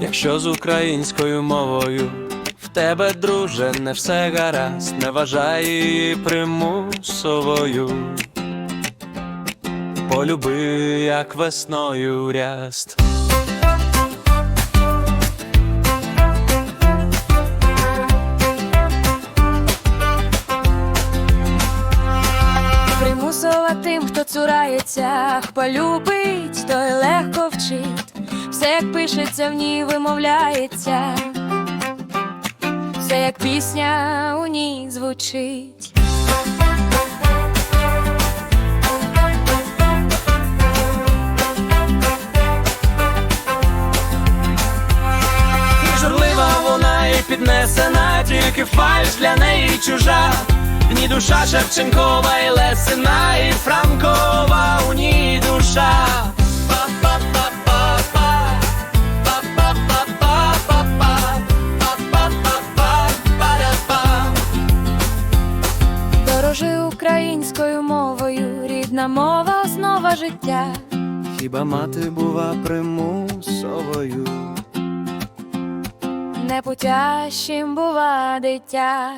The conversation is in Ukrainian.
Якщо з українською мовою в тебе, друже, не все гаразд, не вважай її примусовою. Полюби, як весною ряст. Примусова тим, хто цурається, полюбить, той легко вчить. Все як пишеться, в ній вимовляється. Все як пісня у ній звучить. Журлива вона і піднесена, тільки фальш для неї чужа. В ній душа Шевченкова і Лесина, українською мовою, рідна мова, основа життя. Хіба мати була примусовою? Непутящим бува дитя.